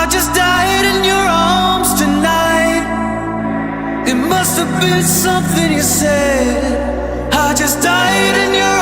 I just died in your arms tonight. It must have been something you said. I just died in your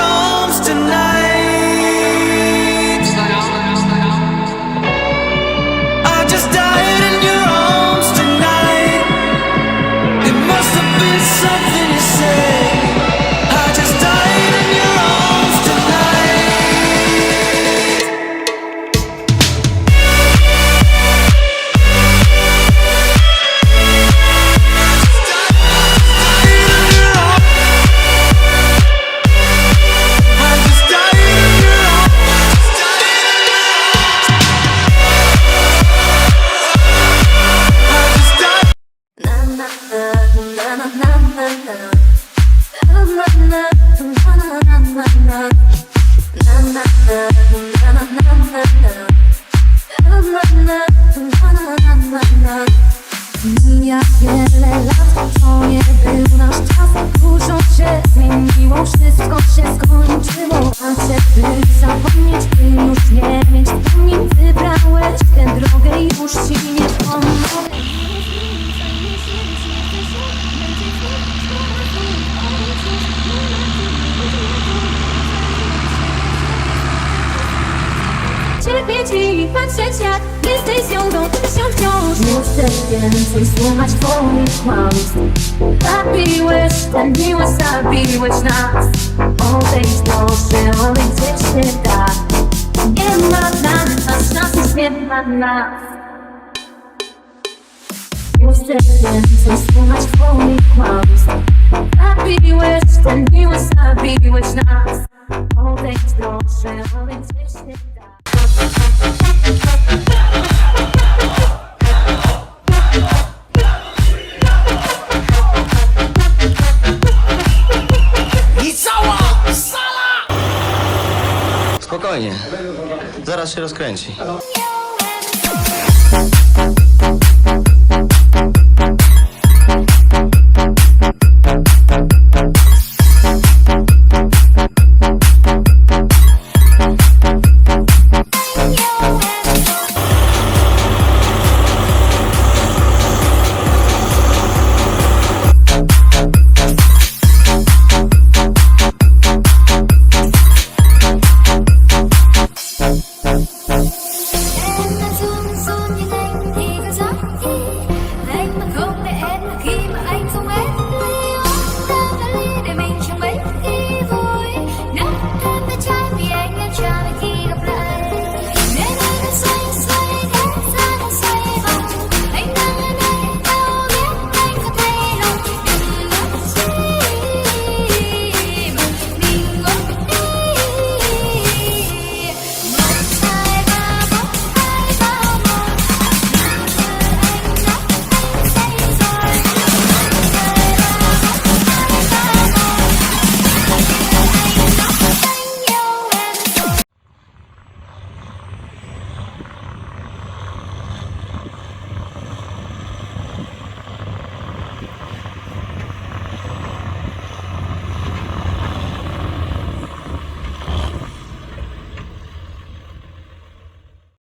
Mija wiele lat, to nie był nasz czas. Dużo się zmieniło, wszystko się skończyło Cierpieć i patrzeć jak jesteś nią do się wciąż. Nie chcę więcej słuchać twoich kłamstw. Zabiłeś tę miłość, zabiłeś nas. Odejdź proszę, odejdź się da Nie ma dla nas szans, nie ma nas. Nie chcę więcej słuchać twoich kłamstw. Zabiłeś tę miłość, zabiłeś nas. Odejdź proszę, odejdź się da! Spokojnie. Zaraz się rozkręci. time.